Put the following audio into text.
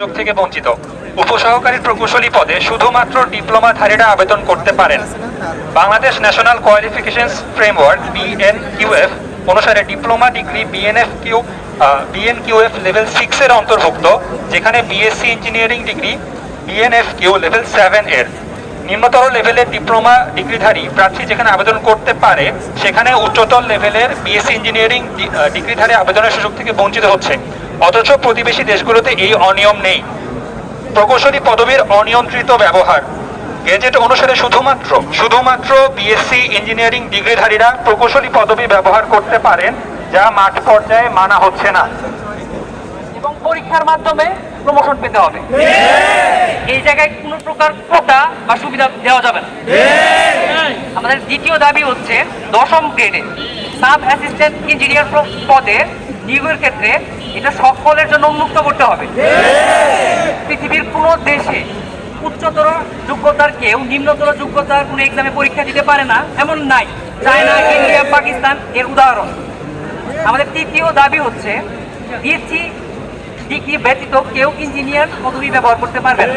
সুযোগ থেকে বঞ্চিত। উপসহকারী প্রকৌশলী পদে শুধুমাত্র ডিপ্লোমাধারীরা আবেদন করতে পারেন। Bangladesh national qualifications framework, BNQF, অনুসারে diploma degree BNF Q BNQF level সিক্সের অন্তর্ভুক্ত, যেখানে BSc engineering degree BNF Q level seven এর। নিম্নতর লেভেলের ডিপ্লোমা ডিগ্রিধারী প্রার্থী যেখানে আবেদন করতে পারে, সেখানে উচ্চতর লেভেলের বিএসসি ইঞ্জিনিয়ারিং ডিগ্রিধারী আবেদনের সুযোগ থেকে বঞ্চিত হচ্ছে। অথচ প্রতিবেশী দেশগুলোতে এই অনিয়ম নেই। প্রকৌশলী পদবীর অনিয়ন্ত্রিত ব্যবহার। গেজেট অনুসারে শুধুমাত্র শুধুমাত্র বিএসসি ইঞ্জিনিয়ারিং ডিগ্রিধারীরা প্রকৌশলী পদবী ব্যবহার করতে পারেন যা মাঠ পর্যায়ে মানা হচ্ছে না। এবং পরীক্ষার মাধ্যমে প্রমোশন পেতে হবে। এই জায়গায় কোনো প্রকার কোটা বা সুবিধা দেওয়া যাবে না। আমাদের দ্বিতীয় দাবি হচ্ছে দশম গ্রেডে সাব অ্যাসিস্ট্যান্ট ইঞ্জিনিয়ার পদে নিয়োগের ক্ষেত্রে এটা সকলের জন্য উন্মুক্ত করতে হবে। পৃথিবীর কোনো দেশে উচ্চতর যোগ্যতার কেউ, নিম্নতর যোগ্যতার কোনো এক্সামে পরীক্ষা দিতে পারে না, এমন নাই। চায়না, ইন্ডিয়া, পাকিস্তান এর উদাহরণ। আমাদের তৃতীয় দাবি হচ্ছে বিএসসি ডিগ্রি ব্যতীত কেউ ইঞ্জিনিয়ার পদবি ব্যবহার করতে পারবে না।